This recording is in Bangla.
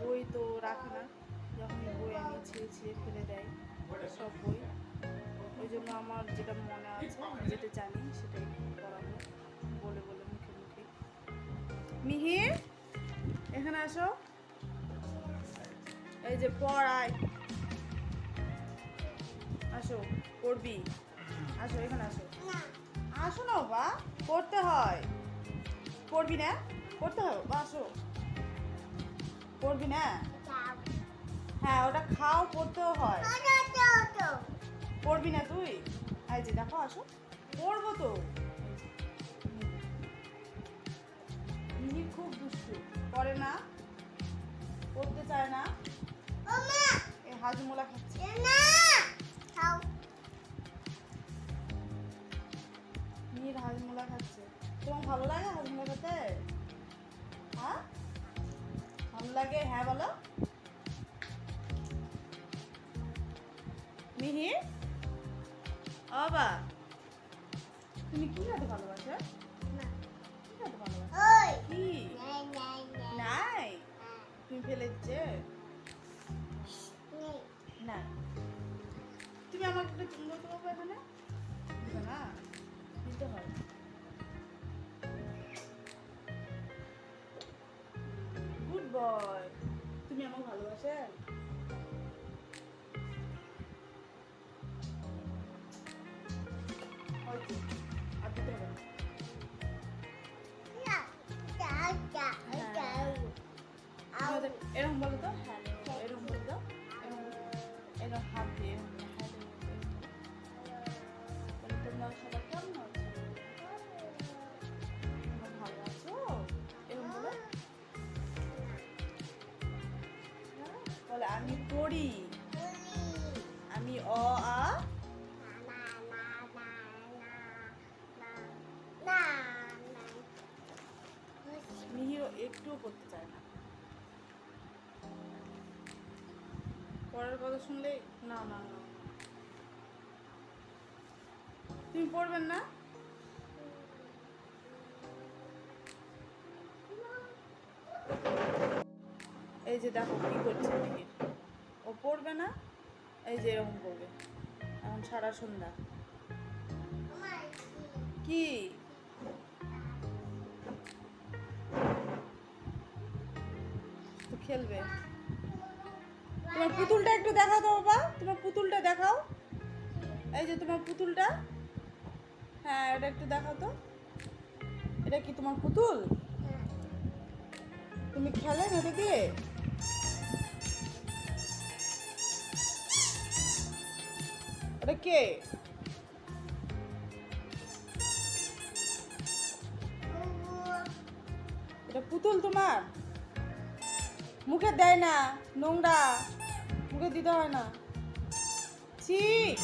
বই তো রাখে না। যখনই বই আমি ছিঁড়ে ছিঁড়ে ফেলে দেয়, সব বই। ওই জন্য আমার যেটা মনে আছে যেটা জানি সেটাই করাবো বলে বলে মুখে মুখে। মিহির এখানে আসো। এই যে পড়ায়। আসো, পড়বি। আসো, এখানে আসো। আসো না বা পড়তে হয়। পড়বি না? পড়তে হয় বা আসো। পড়বি না? হ্যাঁ ওটা খাও পড়তেও হয়। পড়বি না তুই? এই যে দেখো আসো। পড়ব তো। খুব দুষ্টু। পড়ে না। পড়তে চায় না। এই হাজমোলা খাচ্ছে। মিহির হাজমোলা খাচ্ছে। তোমার ভালো লাগে হাজমোলা খেতে? হ্যাঁ? লাগে হ্যাঁ বলো। মিহির বাবা তুমি কি খেতে ভালোবাসো? কি নাই তুমি ফেলে দিচ্ছে না। তুমি আমাকে একটা চুম্বক দেবো এখানে না। দিতে হয় আমাকে ভালোবাসে আর দিতে হবে না আমাদের এরকম বলো তো এরকম বলো তো এরকম এরকম হাত দিয়ে আমি পড়ি। আমি অ, আ। মিহির একটুও পড়তে চায় না। পড়ার কথা শুনলে, না না না। তুমি পড়বেন না? এই যে দেখো কি করছে পড়বে না? এই যে এরকম করবে। এখন সারা সন্ধ্যা। কি? তো খেলবে। তোমার পুতুলটা একটু দেখাও তো বাবা। তোমার পুতুলটা দেখাও। এই যে তোমার পুতুলটা। হ্যাঁ এটা একটু দেখাও তো। এটা কি তোমার পুতুল? তুমি খেলেন এটা দিয়ে কে? এটা পুতুল তোমার? মুখে দেয় না নোংরা। মুখে দিতে হয় না। ছি!